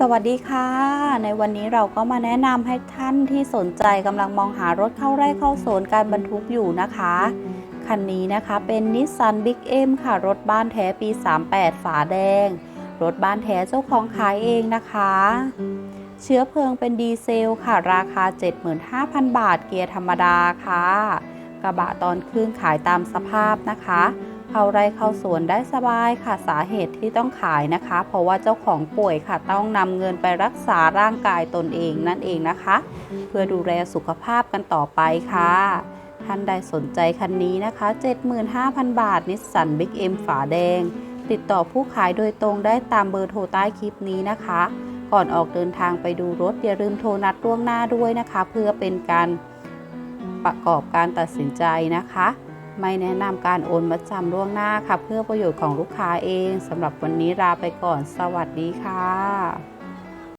สวัสดีค่ะ ในวันนี้เราก็มาแนะนำให้ท่านที่สนใจกำลังมองหารถเข้าไร่เข้าสวนการบรรทุกอยู่นะคะ คันนี้นะคะเป็นนิสสันบิ๊กเอ็มค่ะ รถบ้านแท้ปี 38 ฝาแดง รถบ้านแท้เจ้าของขายเองนะคะ เชื้อเพลิงเป็นดีเซลค่ะ ราคา 75,000 บาทเกียร์ธรรมดาค่ะ กระบะตอนขึ้นขายตามสภาพนะคะ เข้าไร่เข้าสวนได้สบายค่ะสาเหตุที่ต้องขายนะคะ เพราะว่าเจ้าของป่วยค่ะต้องนำเงินไปรักษาร่างกายตนเองนั่นเองนะคะ เพื่อดูแลสุขภาพกันต่อไปค่ะท่านใดสนใจคันนี้นะคะ 75,000 บาท นิสสันบิ๊กเอ็มฝาแดง ติดต่อผู้ขายโดยตรงได้ตามเบอร์โทรใต้คลิปนี้นะคะ ก่อนออกเดินทางไปดูรถ อย่าลืมโทรนัดล่วงหน้าด้วยนะคะ เพื่อเป็นการประกอบการตัดสินใจนะคะ ไม่แนะนำการโอนมัดจำล่วงหน้าค่ะ เพื่อประโยชน์ของลูกค้าเองสำหรับวันนี้ลาไปก่อน สวัสดีค่ะ